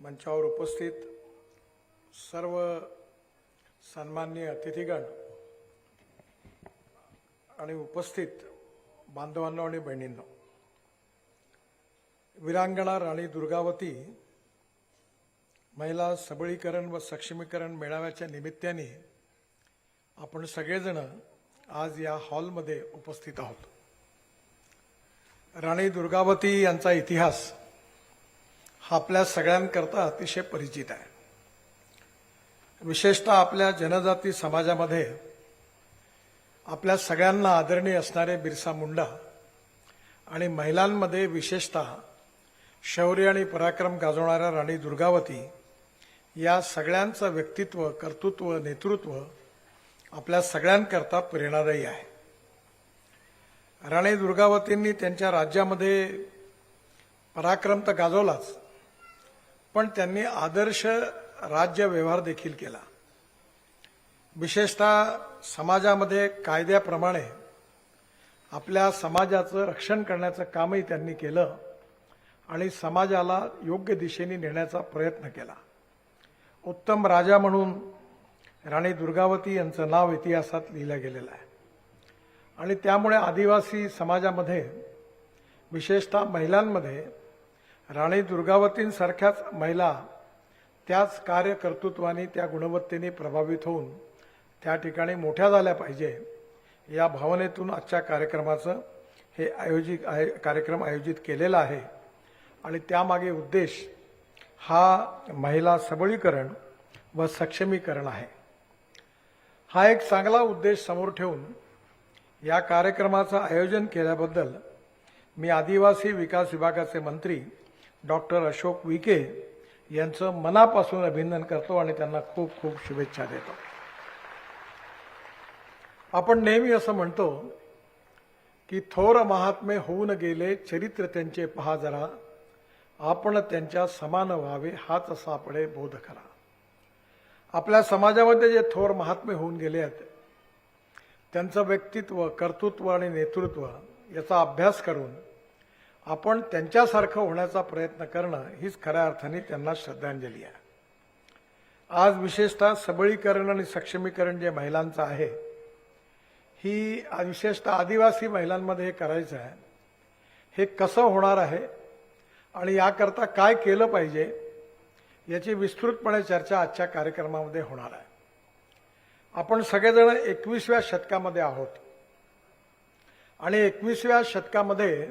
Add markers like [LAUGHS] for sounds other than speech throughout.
मंचावर उपस्थित सर्व सन्माननीय अतिथीगण आणि उपस्थित बांधवांनो आणि बहिणींनो विरांगणा राणी दुर्गावती महिला सबळीकरण व सक्षमीकरण मेळाव्याच्या निमित्ताने आपण सगळेजण आज या हॉलमध्ये उपस्थित आहोत. राणी दुर्गावती यांचा इतिहास हा आपल्या सगळ्यांकरता अतिशय परिचित आहे. विशेषतः आपल्या जनजाती समाजामध्ये आपल्या सगळ्यांना आदरणीय असणारे बिरसा मुंडा आणि महिलांमध्ये विशेषतः शौर्य आणि पराक्रम गाजवणाऱ्या राणी दुर्गावती या सगळ्यांचं व्यक्तित्व कर्तृत्व नेतृत्व आपल्या सगळ्यांकरता प्रेरणादायी आहे. राणी दुर्गावतींनी त्यांच्या राज्यामध्ये पराक्रम तर गाजवलाच पण त्यांनी आदर्श राज्य व्यवहार देखील केला. विशेषतः समाजामध्ये कायद्याप्रमाणे आपल्या समाजाचं रक्षण करण्याचं कामही त्यांनी केलं आणि समाजाला योग्य दिशेने नेण्याचा प्रयत्न केला. उत्तम राजा म्हणून राणी दुर्गावती यांचं नाव इतिहासात लिहिलं गेलेलं आहे. आणि त्यामुळे आदिवासी समाजामध्ये विशेषतः महिलांमध्ये राणी दुर्गावतींसारख्याच महिला त्याच कार्यकर्तृत्वाने त्या गुणवत्तेने प्रभावित होऊन त्या ठिकाणी मोठ्या झाल्या पाहिजे. या भावनेतून आजच्या कार्यक्रमाचं हे आयोजित आय कार्यक्रम आयोजित केलेला आहे. आणि त्यामागे उद्देश हा महिला सबळीकरण व सक्षमीकरण आहे. हा एक चांगला उद्देश समोर ठेवून या कार्यक्रमाचं आयोजन केल्याबद्दल मी आदिवासी विकास विभागाचे मंत्री डॉक्टर अशोक विके यांचं मनापासून अभिनंदन करतो आणि त्यांना खूप खूप शुभेच्छा देतो. आपण नेहमी असं म्हणतो की थोर महात्मे होऊन गेले चरित्र त्यांचे पहा जरा आपण त्यांच्या समान व्हावे हाच सापडे बोध करा. आपल्या समाजामध्ये जे थोर महात्मे होऊन गेले आहेत त्यांचं व्यक्तित्व कर्तृत्व आणि नेतृत्व याचा अभ्यास करून आपण त्यांच्यासारखं होण्याचा प्रयत्न करणं हीच खऱ्या अर्थाने त्यांना श्रद्धांजली आहे. आज विशेषतः सबळीकरण आणि सक्षमीकरण जे महिलांचं आहे ही विशेषतः आदिवासी महिलांमध्ये हे करायचं आहे. हे कसं होणार आहे आणि याकरता काय केलं पाहिजे याची विस्तृतपणे चर्चा आजच्या कार्यक्रमामध्ये होणार आहे. आपण सगळेजण एकवीसव्या शतकामध्ये आहोत आणि एकवीसव्या शतकामध्ये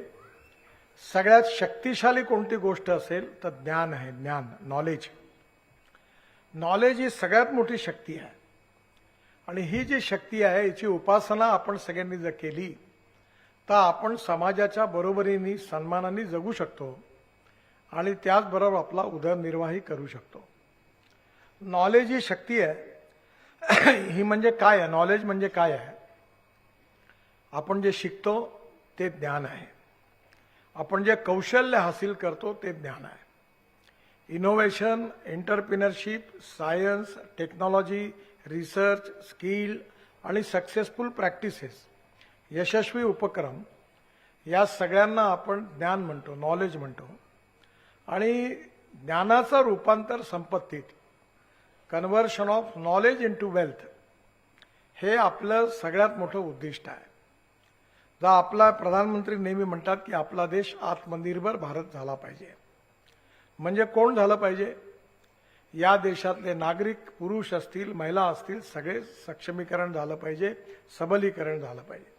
सगळ्यात शक्तिशाली कोणती गोष्ट असेल तर ज्ञान आहे ज्ञान नॉलेज नॉलेज ही सगळ्यात मोठी शक्ती आहे. आणि ही जी शक्ती आहे याची उपासना आपण सगळ्यांनी जर केली तर आपण समाजाच्या बरोबरीने सन्मानाने जगू शकतो आणि त्याचबरोबर आपला उदरनिर्वाहही करू शकतो. नॉलेज ही शक्ती आहे. [CLEARS THROAT] ही म्हणजे काय आहे? नॉलेज म्हणजे काय आहे? आपण जे शिकतो ते ज्ञान आहे. आपण जे कौशल्य हासिल करतो ते ज्ञान आहे. Innovation entrepreneurship science technology research skill आणि सक्सेसफुल प्रॅक्टिसेस यशस्वी उपक्रम या सगळ्यांना आपण ज्ञान म्हणतो नॉलेज म्हणतो. आणि ज्ञानाचं रूपांतर संपत्तीत conversion of knowledge into wealth हे आपलं सगळ्यात मोठं उद्दिष्ट आहे. जा आपला प्रधानमंत्री नेहमी म्हणतात की आपला देश आत्मनिर्भर भारत झाला पाहिजे. म्हणजे कोण झालं पाहिजे? या देशातले नागरिक पुरुष असतील महिला असतील सगळे सक्षमीकरण झालं पाहिजे सबलीकरण झालं पाहिजे.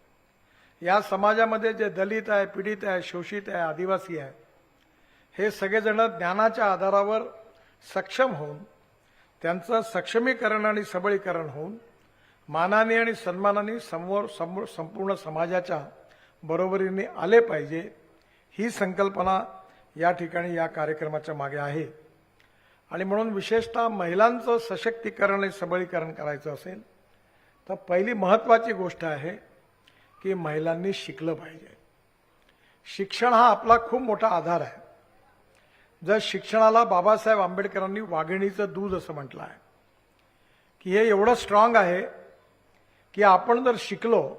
या समाजामध्ये जे दलित आहे पीडित आहे शोषित आहे आदिवासी आहे हे सगळेजण ज्ञानाच्या आधारावर सक्षम होऊन त्यांचं सक्षमीकरण आणि सबळीकरण होऊन मानाने आणि सन्मानाने समोर समोर संपूर्ण समाजाच्या बरोबरीने आले पाहिजे ही संकल्पना या ठिकाणी या कार्यक्रमाच्या मागे आहे. आणि म्हणून विशेषतः महिलांचं सशक्तीकरण आणि सबळीकरण करायचं असेल तर पहिली महत्वाची गोष्ट आहे की महिलांनी शिकलं पाहिजे. शिक्षण हा आपला खूप मोठा आधार आहे. जर शिक्षणाला बाबासाहेब आंबेडकरांनी वाघिणीचं दूध असं म्हटलं आहे की हे एवढं स्ट्रॉंग आहे की आपण जर शिकलो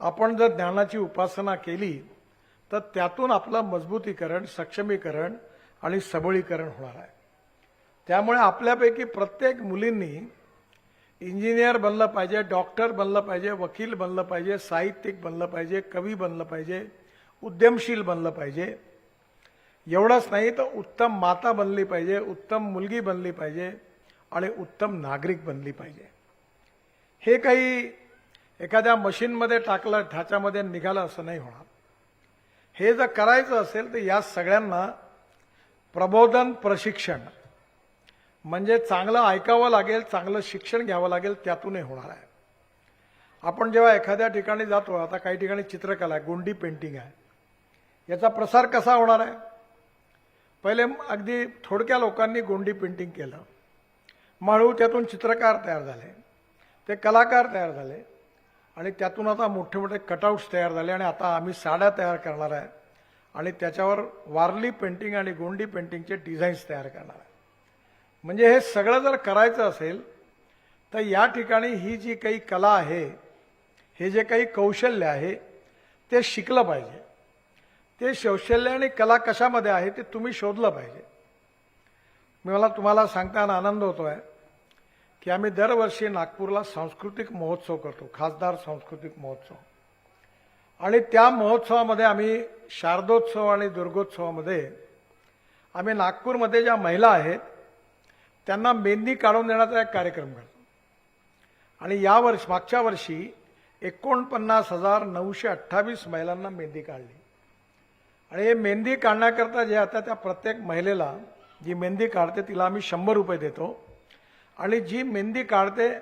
आपण जर ज्ञानाची उपासना केली तर त्यातून आपलं मजबूतीकरण सक्षमीकरण आणि सबळीकरण होणार आहे. त्यामुळे आपल्यापैकी प्रत्येक मुलींनी इंजिनियर बनलं पाहिजे डॉक्टर बनलं पाहिजे वकील बनलं पाहिजे साहित्यिक बनलं पाहिजे कवी बनलं पाहिजे उद्यमशील बनलं पाहिजे. एवढंच नाही तर उत्तम माता बनली पाहिजे उत्तम मुलगी बनली पाहिजे आणि उत्तम नागरिक बनली पाहिजे. हे काही एखाद्या मशीनमध्ये टाकलं ढाच्यामध्ये निघालं असं नाही होणार. हे जर करायचं असेल तर या सगळ्यांना प्रबोधन प्रशिक्षण म्हणजे चांगलं ऐकावं लागेल चांगलं शिक्षण घ्यावं लागेल त्यातूनही होणार आहे. आपण जेव्हा एखाद्या ठिकाणी जातो आता काही ठिकाणी चित्रकला आहे गोंडी पेंटिंग आहे. याचा प्रसार कसा होणार आहे? पहिले अगदी थोडक्या लोकांनी गोंडी पेंटिंग केलं. मळू त्यातून चित्रकार तयार झाले. ते कलाकार तयार झाले. आणि त्यातून आता मोठे मोठे कटआउट्स तयार झाले आणि आता आम्ही साड्या तयार करणार आहे. आणि त्याच्यावर वारली पेंटिंग आणि गोंडी पेंटिंगचे डिझाईन्स तयार करणार आहे. म्हणजे हे सगळं जर करायचं असेल तर या ठिकाणी ही जी काही कला आहे हे जे काही कौशल्य आहे ते शिकलं पाहिजे. ते कौशल्य आणि कला कशामध्ये आहे ते तुम्ही शोधलं पाहिजे. मी मला तुम्हाला सांगताना आनंद होतो आहे की आम्ही दरवर्षी नागपूरला सांस्कृतिक महोत्सव करतो खासदार सांस्कृतिक महोत्सव. आणि त्या महोत्सवामध्ये आम्ही शारदोत्सव आणि दुर्गोत्सवामध्ये आम्ही नागपूरमध्ये ज्या महिला आहेत त्यांना मेंदी काढून देण्याचा एक कार्यक्रम करतो. आणि या वर्ष मागच्या वर्षी एकोणपन्नास हजार नऊशे अठ्ठावीस महिलांना मेहंदी काढली. आणि हे मेहंदी काढण्याकरता जे आता त्या प्रत्येक महिलेला जी मेहंदी काढते तिला आम्ही शंभर रुपये देतो. आणि जी मेहंदी काढते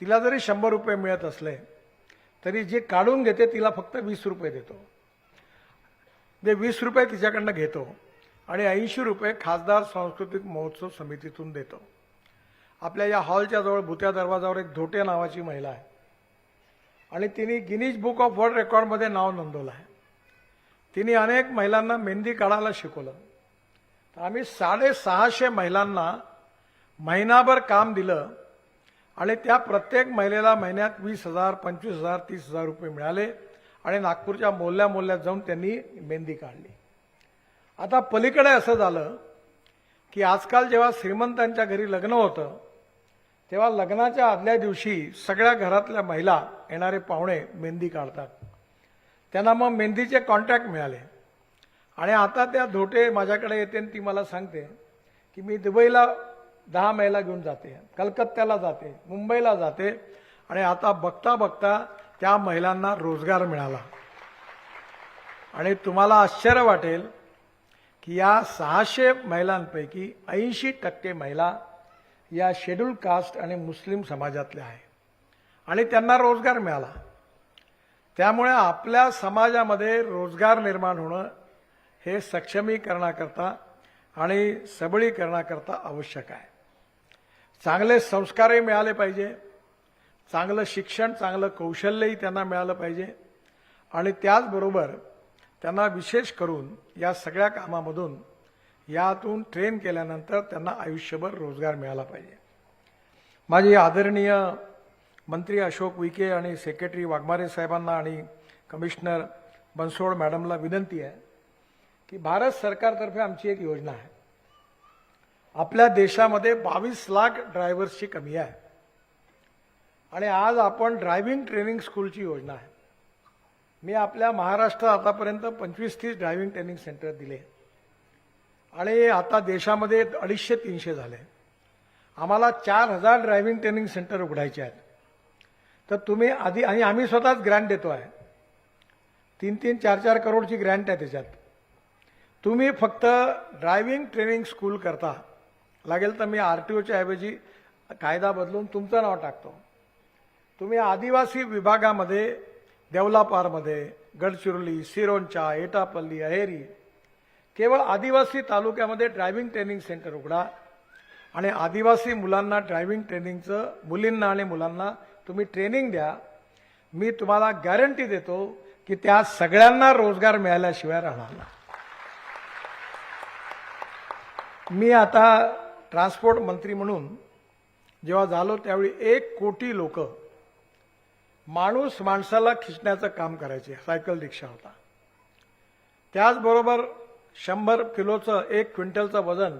तिला जरी शंभर रुपये मिळत असले तरी जी काढून घेते तिला फक्त वीस रुपये देतो. ते वीस रुपये तिच्याकडनं घेतो आणि ऐंशी रुपये खासदार सांस्कृतिक महोत्सव समितीतून देतो. आपल्या या हॉलच्या जवळ भुत्या दरवाजावर एक धोटे नावाची महिला आहे. आणि तिने गिनीज बुक ऑफ वर्ल्ड रेकॉर्डमध्ये नाव नोंदवलं आहे. तिने अनेक महिलांना मेहंदी काढायला शिकवलं. तर आम्ही साडेसहाशे महिलांना महिनाभर काम दिलं आणि त्या प्रत्येक महिलेला महिन्यात वीस हजार पंचवीस हजार तीस हजार रुपये मिळाले आणि नागपूरच्या मोल्या मोल्यात जाऊन त्यांनी मेहंदी काढली. आता पलीकडे असं झालं की आजकाल जेव्हा श्रीमंतांच्या घरी लग्न होतं तेव्हा लग्नाच्या आदल्या दिवशी सगळ्या घरातल्या महिला येणारे पाहुणे मेहंदी काढतात. त्यांना मग मेहंदीचे कॉन्ट्रॅक्ट मिळाले. आणि आता त्या धोटे माझ्याकडे येते आणि ती मला सांगते की मी दुबईला दहा मेला घेऊन जाते. कलकत्त्याला जाते मुंबईला जाते आणि आता बघता बघता त्या महिलांना रोजगार मिळाला. आणि तुम्हाला आश्चर्य वाटेल की या सहाशे महिलांपैकी ऐंशी टक्के महिला या शेड्यूल कास्ट आणि मुस्लिम समाजातल्या आहे आणि त्यांना रोजगार मिळाला. त्यामुळे आपल्या समाजामध्ये रोजगार निर्माण होणं हे सक्षमीकरणाकरता आणि सबळीकरणाकरता आवश्यक आहे. चांगले संस्कारही मिळाले पाहिजे. चांगलं शिक्षण चांगलं कौशल्यही त्यांना मिळालं पाहिजे. आणि त्याचबरोबर त्यांना विशेष करून या सगळ्या कामामधून यातून ट्रेन केल्यानंतर त्यांना आयुष्यभर रोजगार मिळाला पाहिजे. माझी आदरणीय मंत्री अशोक विखे आणि सेक्रेटरी वाघमारे साहेबांना आणि कमिशनर बनसोड मॅडमला विनंती आहे की भारत सरकारतर्फे आमची एक योजना आहे. आपल्या देशामध्ये बावीस लाख ड्रायव्हर्सची कमी आहे. आणि आज आपण ड्रायव्हिंग ट्रेनिंग स्कूलची योजना आहे. मी आपल्या महाराष्ट्रात आतापर्यंत पंचवीस तीस ड्रायव्हिंग ट्रेनिंग सेंटर दिले. आणि आता देशामध्ये अडीचशे तीनशे झाले. आम्हाला चार हजार ड्रायव्हिंग ट्रेनिंग सेंटर उघडायचे आहेत. तर तुम्ही आधी आणि आम्ही स्वतःच ग्रँट देतो आहे. तीन तीन चार चार करोडची ग्रँट आहे त्याच्यात. तुम्ही फक्त ड्रायव्हिंग ट्रेनिंग स्कूल करता. लागेल तर मी आर टी ओच्या ऐवजी कायदा बदलून तुमचं नाव टाकतो. तुम्ही आदिवासी विभागामध्ये देवलापारमध्ये गडचिरोली सिरोंचा एटापल्ली अहेरी केवळ आदिवासी तालुक्यामध्ये ड्रायव्हिंग ट्रेनिंग सेंटर उघडा आणि आदिवासी मुलांना ड्रायव्हिंग ट्रेनिंगचं मुलींना आणि मुलांना तुम्ही ट्रेनिंग द्या. मी तुम्हाला गॅरंटी देतो की त्या सगळ्यांना रोजगार मिळाल्याशिवाय राहणार मी आता ट्रान्सपोर्ट मंत्री म्हणून जेव्हा झालो त्यावेळी एक कोटी लोक माणूस माणसाला खिचण्याचं काम करायचे सायकल रिक्षा होता. त्याचबरोबर शंभर किलोचं एक क्विंटलचं वजन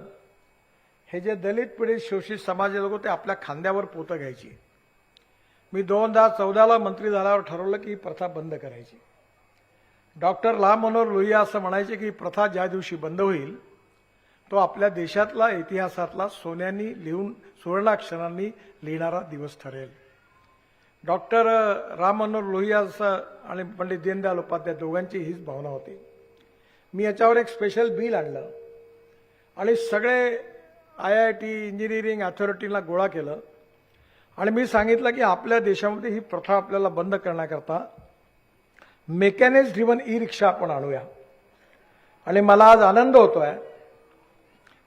हे जे दलित पीडित शोषित समाज लोक ते आपल्या खांद्यावर पोतं घ्यायची. मी दोन हजार चौदाला मंत्री झाल्यावर ठरवलं की ही प्रथा बंद करायची. डॉक्टर राम मनोहर लोहिया असं म्हणायचे की प्रथा ज्या दिवशी बंद होईल तो आपल्या देशातला इतिहासातला सोन्यानी लिहून सुवर्णाक्षरांनी लिहिणारा दिवस ठरेल. डॉक्टर राम मनोहर लोहिया आणि पंडित दीनदयाल उपाध्याय दोघांची हीच भावना होती. मी याच्यावर एक स्पेशल बिल आणलं. आणि सगळे आय आय टी इंजिनिअरिंग अथॉरिटीला गोळा केलं. आणि मी सांगितलं की आपल्या देशामध्ये ही प्रथा आपल्याला बंद करण्याकरता मेकॅनिक्स ड्रिव्हन ई रिक्षा आपण आणूया. आणि मला आज आनंद होतो आहे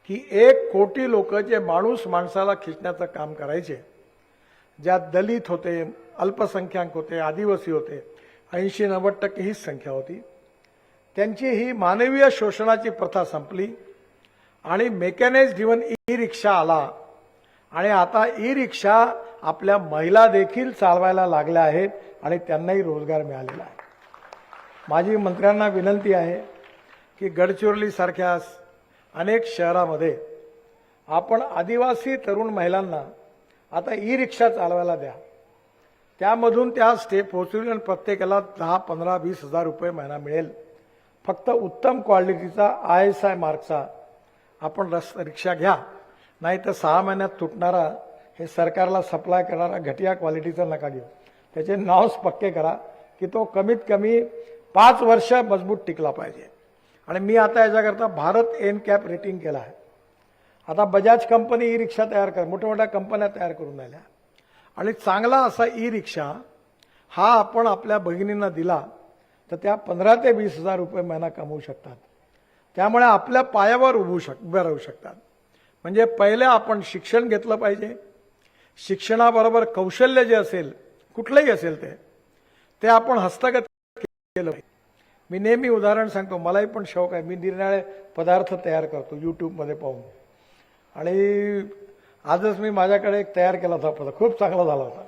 की एक कोटी लोक जे माणूस माणसाला खिचण्याचं काम करायचे ज्यात दलित होते अल्पसंख्याक होते आदिवासी होते ऐंशी नव्वद टक्के हीच संख्या होती. त्यांची ही मानवीय शोषणाची प्रथा संपली आणि मेकॅनाइज ड्रिवन ई रिक्षा आला. आणि आता ई रिक्षा आपल्या महिला देखील चालवायला लागल्या आहेत आणि त्यांनाही रोजगार मिळालेला आहे. माझी मंत्र्यांना विनंती आहे की गडचिरोलीसारख्या अनेक शहरामध्ये. आपण आदिवासी तरुण महिलांना आता ई रिक्षा चालवायला द्या. त्यामधून त्या स्टेप पोहोचवली आणि प्रत्येकाला दहा पंधरा वीस हजार रुपये महिना मिळेल. फक्त उत्तम क्वालिटीचा आय एस आय मार्कचा आपण रस रिक्षा घ्या. नाही तर सहा महिन्यात तुटणारा हे सरकारला सप्लाय करणारा घटिया क्वालिटीचा नका घेऊ. त्याचे नावच पक्के करा की तो कमीत कमी पाच वर्ष मजबूत टिकला पाहिजे. आणि मी आता याच्याकरता भारत एन कॅप रेटिंग केला आहे. आता बजाज कंपनी ई रिक्षा तयार कर मोठ्या मोठ्या कंपन्या तयार करून राहिल्या. आणि चांगला असा ई रिक्षा हा आपण आपल्या भगिनींना दिला तर त्या पंधरा ते वीस हजार रुपये महिना कमवू शकतात. त्यामुळे आपल्या पायावर उभू शक उभे राहू शकतात. म्हणजे पहिले आपण शिक्षण घेतलं पाहिजे. शिक्षणाबरोबर कौशल्य जे असेल कुठलंही असेल ते ते आपण हस्तगत केलं पाहिजे. मी नेहमी उदाहरण सांगतो मलाही पण शौक आहे. मी निरनिराळे पदार्थ तयार करतो यूट्यूबमध्ये पाहून. आणि आजच मी माझ्याकडे एक तयार केला होता पदार्थ खूप चांगला झाला होता.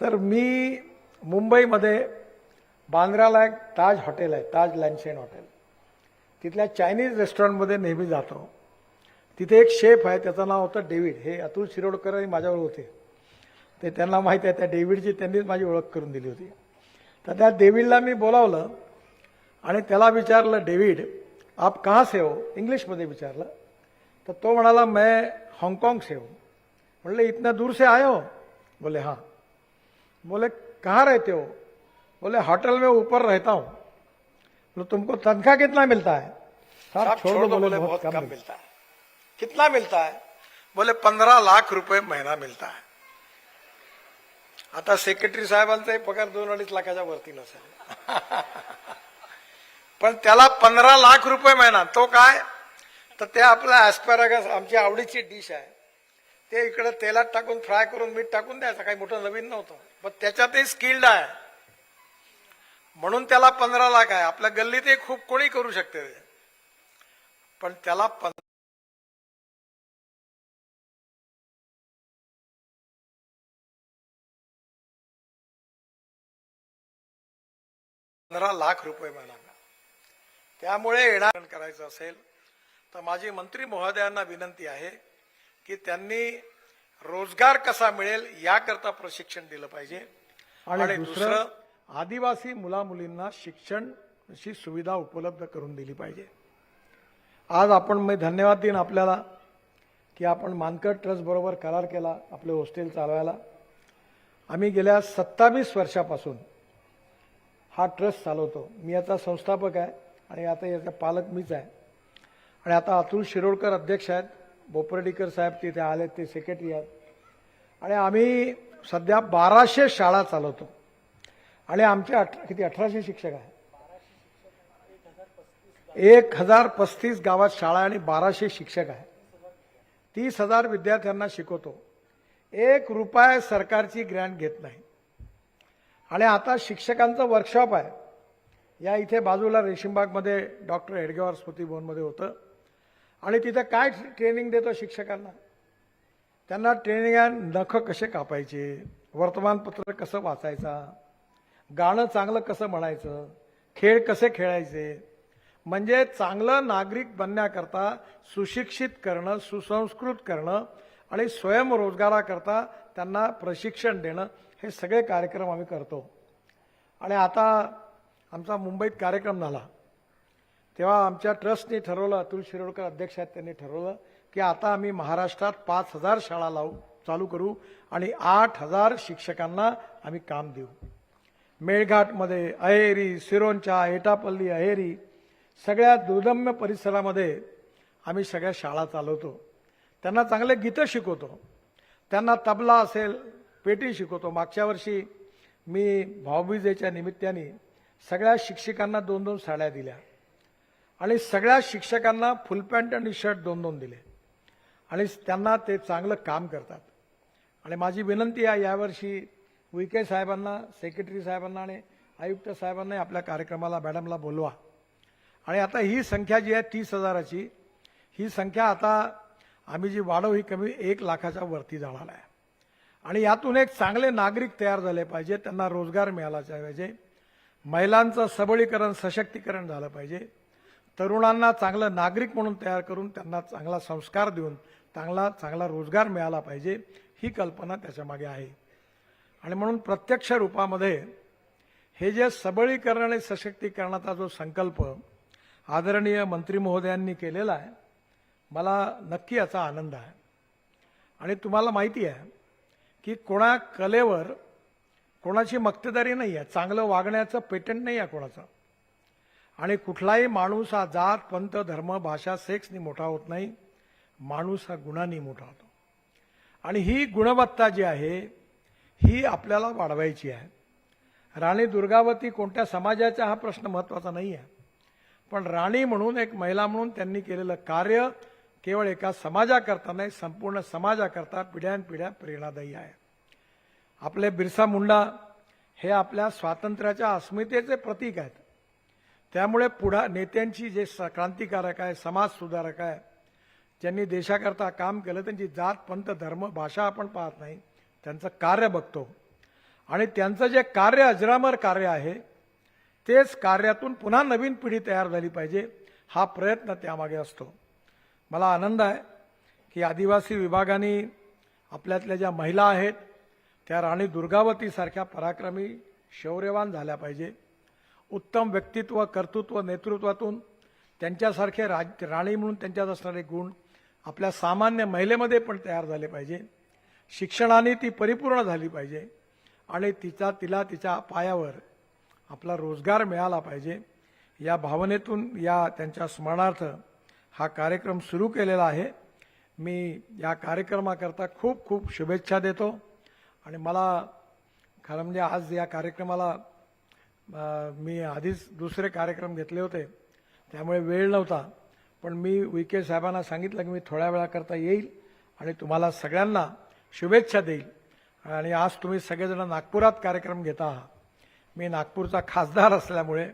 तर मी मुंबईमध्ये बांद्राला एक ताज हॉटेल आहे ताज लँडशेन हॉटेल. तिथल्या चायनीज रेस्टॉरंटमध्ये नेहमी जातो. तिथे एक शेफ आहे त्याचं नाव होतं डेव्हिड. हे अतुल शिरोडकर माझ्यावर होते. ते त्यांना माहीत आहे त्या डेव्हिडची त्यांनीच माझी ओळख करून दिली होती. तर त्या डेव्हिडला मी बोलावलं आणि त्याला विचारलं डेव्हिड आप कहाँ से हो? इंग्लिशमध्ये विचारलं. तर तो म्हणाला मैं हांगकांग से हूँ. म्हणले इतना दूर से आए हो? बोले हाँ. बोले कहाँ रहते हो? बोले होटल में ऊपर रहता हूँ. बोले तुमको तनख्वाह कितना मिलता है? साहब छोड़ दो बोले बहुत कम मिलता है। कितना मिलता है? बोले पंधरा लाख रुपये महिना मिलता है. आता सेक्रेटरी साहेबांचाही पगार दोन अडीच लाखाच्या वरती नसेल. [LAUGHS] पण त्याला पंधरा लाख रुपये महिना. तो काय? तर ते आपलं ॲस्पॅरागस आमची आवडीची डिश आहे. ते इकडे तेलात टाकून फ्राय करून मीठ टाकून द्यायचं. काही मोठं नवीन नव्हतं. पण त्याच्यातही स्किल्ड आहे. म्हणून त्याला पंधरा लाख आहे. आपल्या गल्लीतही खूप कोणी करू शकते पण त्याला पंधरा लाख रुपये महिना. त्यामुळे येणार करायचं असेल तर माझी मंत्री महोदयांना विनंती आहे की त्यांनी रोजगार कसा मिळेल याकरता प्रशिक्षण दिलं पाहिजे. आणि दुसरं आदिवासी मुला मुलींना शिक्षणची सुविधा उपलब्ध करून दिली पाहिजे. आज आपण मी धन्यवाद देईन आपल्याला की आपण मानकर ट्रस्ट बरोबर करार केला आपले हॉस्टेल चालवायला. आम्ही गेल्या सत्तावीस वर्षापासून हा ट्रस्ट चालवतो. मी याचा संस्थापक आहे. आणि आता याचा पालक मीच आहे. आणि आता अतुल शिरोडकर अध्यक्ष आहेत. बोपर्डीकर साहेब तिथे आले ते सेक्रेटरी आहेत. आणि आम्ही सध्या बाराशे शाळा चालवतो. आणि आमचे अठरा किती अठराशे शिक्षक आहे एक हजार पस्तीस गावात शाळा आणि बाराशे शिक्षक आहे तीस हजार विद्यार्थ्यांना शिकवतो. एक रुपया सरकारची ग्रँट घेत नाही. आणि आता शिक्षकांचं वर्कशॉप आहे. या इथे बाजूला रेशीमबागमध्ये डॉक्टर हेडगेवार स्मृती भवनमध्ये होतं. आणि तिथं काय ट्रेनिंग देतो शिक्षकांना? त्यांना ट्रेनिंग आहे नख कसे कापायचे? वर्तमानपत्र कसं वाचायचा? गाणं चांगलं कसं म्हणायचं? खेळ कसे खेळायचे? म्हणजे चांगलं नागरिक बनण्याकरता सुशिक्षित करणं सुसंस्कृत करणं आणि स्वयंरोजगाराकरता त्यांना प्रशिक्षण देणं हे सगळे कार्यक्रम आम्ही करतो. आणि आता आमचा मुंबईत कार्यक्रम झाला. तेव्हा आमच्या ट्रस्टने ठरवलं अतुल शिरोडकर अध्यक्ष आहेत त्यांनी ठरवलं की आता आम्ही महाराष्ट्रात पाच हजार शाळा लावू चालू करू आणि आठ हजार शिक्षकांना आम्ही काम देऊ. मेळघाटमध्ये अहेरी सिरोंचा एटापल्ली अहेरी सगळ्या दुर्दम्य परिसरामध्ये आम्ही सगळ्या शाळा चालवतो. त्यांना चांगले गीतं शिकवतो. त्यांना तबला असेल पेटी शिकवतो. मागच्या वर्षी मी भाऊबीजेच्या निमित्ताने सगळ्या शिक्षकांना दोन दोन साड्या दिल्या. आणि सगळ्या शिक्षकांना फुल पॅन्ट आणि शर्ट दोन दोन दिले. आणि त्यांना ते चांगलं काम करतात. आणि माझी विनंती आहे यावर्षी विके साहेबांना सेक्रेटरी साहेबांना आणि आयुक्त साहेबांना आपल्या कार्यक्रमाला मॅडमला बोलवा. आणि आता ही संख्या जी आहे तीस हजाराची ही संख्या आता आम्ही जी वाढव ही कमी एक लाखाच्या वरती जाणार आहे. आणि यातून एक चांगले नागरिक तयार झाले पाहिजे त्यांना रोजगार मिळाला पाहिजे. महिलांचं सबळीकरण सशक्तीकरण झालं पाहिजे. तरुणांना चांगलं नागरिक म्हणून तयार करून त्यांना चांगला संस्कार देऊन चांगला चांगला रोजगार मिळाला पाहिजे ही कल्पना त्याच्यामागे आहे. आणि म्हणून प्रत्यक्ष रूपामध्ये हे जे सबळीकरण आणि सशक्तीकरणाचा जो संकल्प आदरणीय मंत्री महोदयांनी केलेला आहे मला नक्की याचा आनंद आहे. आणि तुम्हाला माहिती आहे की कोणा कलेवर कोणाची मक्तेदारी नाही आहे. चांगलं वागण्याचं पेटंट नाही आहे कोणाचं. आणि कुठलाही माणूस हा जात पंथ धर्म भाषा सेक्सनी मोठा होत नाही. माणूस हा गुणांनी मोठा होतो. आणि ही गुणवत्ता जी आहे ही आपल्याला वाढवायची आहे. राणी दुर्गावती कोणत्या समाजाचा हा प्रश्न महत्त्वाचा नाही आहे. पण राणी म्हणून एक महिला म्हणून त्यांनी केलेलं कार्य केवळ एका समाजाकरता नाही संपूर्ण समाजाकरता पिढ्यानपिढ्या प्रेरणादायी आहे. आपले बिरसा मुंडा हे आपल्या स्वातंत्र्याच्या अस्मितेचे प्रतीक आहेत. त्यामुळे पुढा नेत्यांची जे क्रांतिकारक आहे समाज सुधारक आहे ज्यांनी देशाकरता काम केलं त्यांची जात पंत धर्म भाषा आपण पाहत नाही त्यांचं कार्य बघतो. आणि त्यांचं जे कार्य अजरामर कार्य आहे तेच कार्यातून पुन्हा नवीन पिढी तयार झाली पाहिजे हा प्रयत्न त्यामागे असतो. मला आनंद आहे की आदिवासी विभागाने आपल्यातल्या ज्या महिला आहेत त्या राणी दुर्गावतीसारख्या पराक्रमी शौर्यवान झाल्या पाहिजे. उत्तम व्यक्तित्व कर्तृत्व नेतृत्वातून त्यांच्यासारखे राज राणी म्हणून त्यांच्यात असणारे गुण आपल्या सामान्य महिलेमध्ये पण तयार झाले पाहिजे. शिक्षणाने ती परिपूर्ण झाली पाहिजे आणि तिचा तिला तिच्या पायावर आपला रोजगार मिळाला पाहिजे. या भावनेतून या त्यांच्या स्मरणार्थ हा कार्यक्रम सुरू केलेला आहे. मी या कार्यक्रमाकरता खूप खूप शुभेच्छा देतो. आणि मला खरं म्हणजे आज या कार्यक्रमाला मी आधीच दुसरे कार्यक्रम घेतले होते त्यामुळे वेळ नव्हता. पण मी वी के साहेबांना सांगितलं की मी थोड्या वेळाकरता येईल आणि तुम्हाला सगळ्यांना शुभेच्छा देईल. आणि आज तुम्ही सगळेजण नागपुरात कार्यक्रम घेता आहात. मी नागपूरचा खासदार असल्यामुळे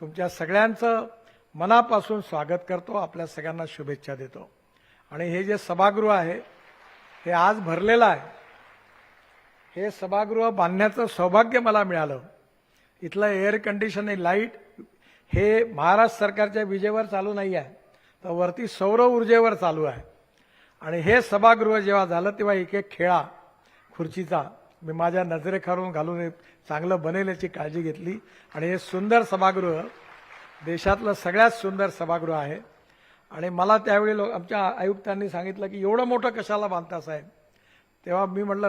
तुमच्या सगळ्यांचं मनापासून स्वागत करतो आपल्या सगळ्यांना शुभेच्छा देतो. आणि हे जे सभागृह आहे हे आज भरलेलं आहे. हे सभागृह बांधण्याचं सौभाग्य मला मिळालं. इथलं एअर कंडिशन लाइट हे महाराष्ट्र सरकारच्या विजेवर चालू नाही आहे तर वरती सौर ऊर्जेवर चालू आहे. आणि हे सभागृह जेव्हा झालं तेव्हा एक एक खेळा खुर्चीचा मी माझ्या नजरेखारून घालून चांगलं बनेल याची काळजी घेतली. आणि हे सुंदर सभागृह देशातलं सगळ्यात सुंदर सभागृह आहे. आणि मला त्यावेळी लोक आमच्या आयुक्तांनी सांगितलं की एवढं मोठं कशाला बांधता साहेब? तेव्हा मी म्हटलं